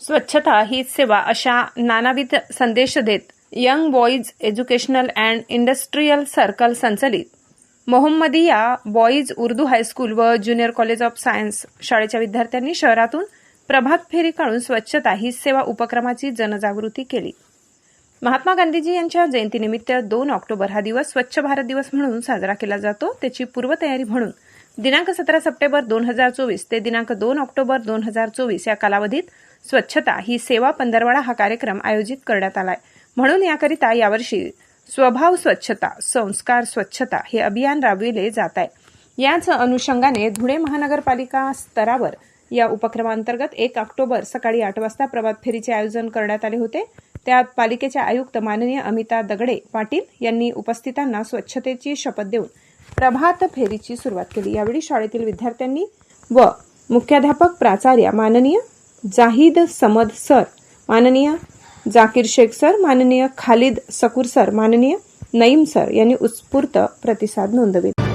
स्वच्छता ही सेवा अशा नानाविध संदेश देत young boys educational and industrial circle संचलित. Mohammadiya boys Urdu high school व ज्युनियर कॉलेज ऑफ सायन्स शाळेच्या विद्यार्थ्यांनी शहरातून प्रभात फेरी काढून स्वच्छता ही सेवा उपक्रमाची जनजागृती केली. महात्मा गांधीजी यांच्या जयंतीनिमित्त दोन ऑक्टोबर हा दिवस स्वच्छ भारत दिवस म्हणून साजरा केला जातो. त्याची पूर्वतयारी म्हणून दिनांक सतरा सप्टेंबर दोन हजार चोवीस ते दिनांक दोन ऑक्टोबर दोन हजार चोवीस या कालावधीत स्वच्छता ही सेवा पंधरवाडा हा कार्यक्रम आयोजित करण्यात आलाय. म्हणून याकरिता यावर्षी स्वभाव स्वच्छता संस्कार स्वच्छता हे अभियान राबविले जात आहे. याच अनुषंगाने धुळे महानगरपालिका स्तरावर या उपक्रमांतर्गत एक ऑक्टोबर सकाळी आठ वाजता प्रभात फेरीचे आयोजन करण्यात आले होते. त्यात पालिकेचे आयुक्त माननीय अमिता दगडे पाटील यांनी उपस्थितांना स्वच्छतेची शपथ देऊन प्रभात फेरीची सुरुवात केली. यावेळी शाळेतील विद्यार्थ्यांनी व मुख्याध्यापक प्राचार्य माननीय जाहीद समद सर माननीय जाकीर शेख सर माननीय खालिद सकूर सर माननीय नईम सर यांनी उत्स्फूर्त प्रतिसाद नोंदविला.